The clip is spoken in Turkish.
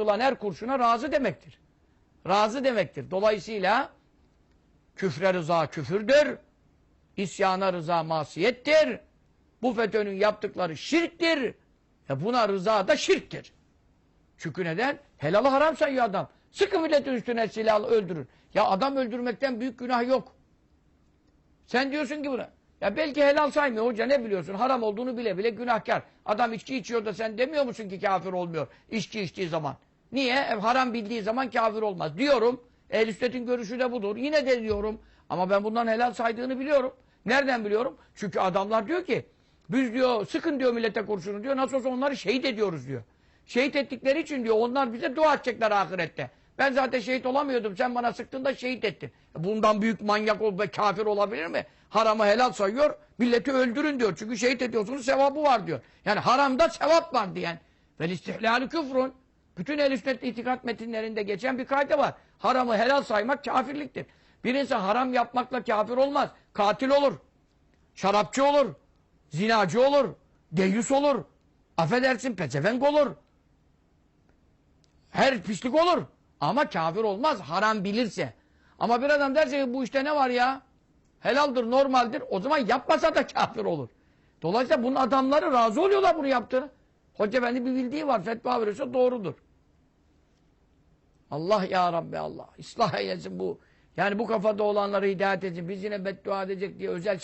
sıkılan her kurşuna razı demektir. Razı demektir. Dolayısıyla küfre rıza küfürdür. İsyana rıza masiyettir. Bu FETÖ'nün yaptıkları şirktir. E buna rıza da şirktir. Çünkü neden? Helalı haram sayıyor adam. Sıkı milletin üstüne silahla öldürür. Ya adam öldürmekten büyük günah yok. Sen diyorsun ki buna. Ya belki helal saymıyor hoca ne biliyorsun? Haram olduğunu bile bile günahkar. Adam içki içiyor da sen demiyor musun ki kafir olmuyor? İçki içtiği zaman. Niye? E, haram bildiği zaman kafir olmaz. Diyorum. Ehl-i sünnetin görüşü de budur. Yine de diyorum. Ama ben bundan helal saydığını biliyorum. Nereden biliyorum? Çünkü adamlar diyor ki biz diyor sıkın diyor millete kurşunu diyor. Nasıl olsa onları şehit ediyoruz diyor. Şehit ettikleri için diyor onlar bize dua edecekler ahirette. Ben zaten şehit olamıyordum. Sen bana sıktın da şehit ettin. Bundan büyük manyak ol ve kafir olabilir mi? Haramı helal sayıyor. Milleti öldürün diyor. Çünkü şehit ediyorsunuz sevabı var diyor. Yani haramda sevap var diyen. Vel istihlali küfrun. Bütün el sünnet itikat metinlerinde geçen bir kayda var. Haramı helal saymak kafirliktir. Bir insan haram yapmakla kafir olmaz. Katil olur. Şarapçı olur. Zinacı olur. Deyyus olur. Affedersin pezevenk olur. Her pislik olur. Ama kafir olmaz haram bilirse. Ama bir adam derse ki bu işte ne var ya? Helaldir, normaldir. O zaman yapmasa da kafir olur. Dolayısıyla bunun adamları razı oluyorlar bunu yaptığını. Hoca Efendi bir bildiği var. Fetva veriyorsa doğrudur. Allah ya Rabbi Allah. İslah eylesin bu. Yani bu kafada olanları hidayet etsin. Biz yine beddua edecek diye özel